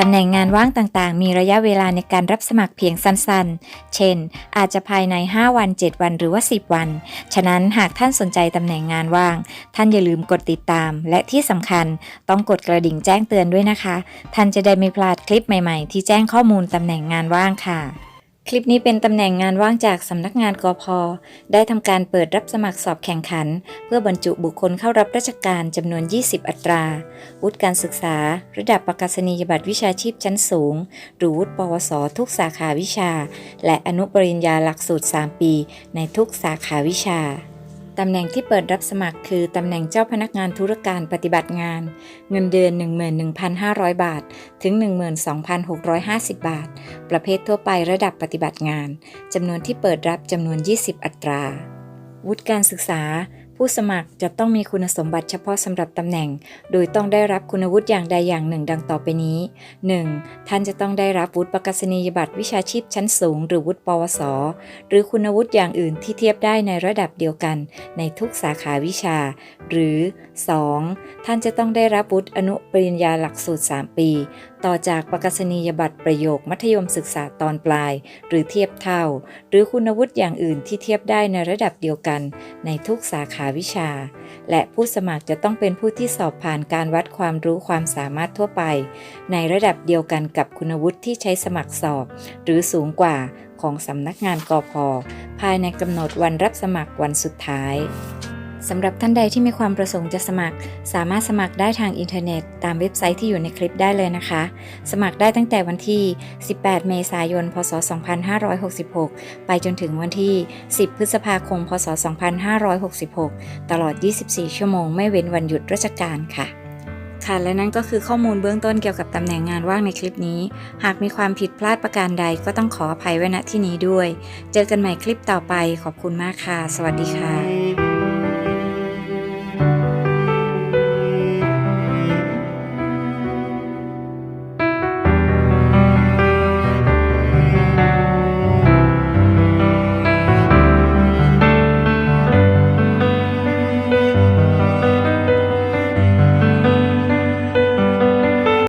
ตำแหน่งงานว่างต่างๆ มีระยะเวลาในการรับสมัครเพียงสั้นๆ เช่น อาจจะภายใน 5 วัน 7 วันหรือว่า 10 วัน ฉะนั้นหากท่านสนใจตำแหน่งงานว่าง ท่านอย่าลืมกดติดตาม และที่สำคัญต้องกดกระดิ่งแจ้งเตือนด้วยนะคะ ท่านจะได้ไม่พลาดคลิปใหม่ๆ ที่แจ้งข้อมูลตำแหน่งงานว่างค่ะ คลิปนี้เป็นตำแหน่งงานว่างจากสำนักงานกพได้ทำการเปิดรับสมัครสอบแข่งขัน เพื่อบรรจุบุคคลเข้ารับราชการจำนวน 20 อัตรา วุฒิการศึกษา ระดับประกาศนียบัตรวิชาชีพชั้นสูง หรือวุฒิปวส ทุกสาขาวิชา และอนุปริญญาหลักสูตร 3 ปี ในทุกสาขาวิชา ตำแหน่งที่เปิดรับสมัครคือ ตำแหน่งเจ้าพนักงานธุรการปฏิบัติงาน เงินเดือน 11,500 บาท ถึง 12,650 บาท ประเภททั่วไประดับปฏิบัติงาน จำนวนที่เปิดรับจำนวน 20 อัตรา วุฒิการศึกษา ผู้สมัครจะต้องมีคุณสมบัติเฉพาะสำหรับตำแหน่ง โดยต้องได้รับคุณวุฒิอย่างใดอย่างหนึ่งดังต่อไปนี้ 1. ท่านจะต้องได้รับวุฒิประกาศนียบัตรวิชาชีพชั้นสูง หรือวุฒิปวส หรือคุณวุฒิอย่างอื่นที่เทียบได้ในระดับเดียวกัน ในทุกสาขาวิชา หรือ 2. ท่านจะต้องได้รับวุฒิอนุปริญญาหลักสูตร 3 ปี ต่อจากประกาศนียบัตรประโยคมัธยมศึกษาตอนปลาย หรือเทียบเท่า หรือคุณวุฒิอย่างอื่นที่เทียบได้ในระดับเดียวกัน ในทุกสาขาวิชา และผู้สมัครจะต้องเป็นผู้ที่สอบผ่านการวัดความรู้ความสามารถทั่วไป ในระดับเดียวกันกับคุณวุฒิที่ใช้สมัครสอบ หรือสูงกว่าของสำนักงานกพภายในกำหนดวันรับสมัครวันสุดท้าย สำหรับท่านใดที่มีความประสงค์จะสมัคร สามารถสมัครได้ทางอินเทอร์เน็ต ตามเว็บไซต์ที่อยู่ในคลิปได้เลยนะคะ สมัครได้ตั้งแต่วันที่ 18 เมษายน พศ 2566 ไปจนถึงวันที่ 10 พฤษภาคม พศ 2566 ตลอด 24 ชั่วโมง ไม่เว้นวันหยุดราชการค่ะค่ะและนั่นก็คือข้อมูลเบื้องต้นเกี่ยวกับตำแหน่งงานว่างในคลิปนี้ หากมีความผิดพลาดประการใดก็ต้องขออภัยไว้ณที่นี้ด้วย เจอกันใหม่คลิปต่อไปขอบคุณมากค่ะ สวัสดีค่ะ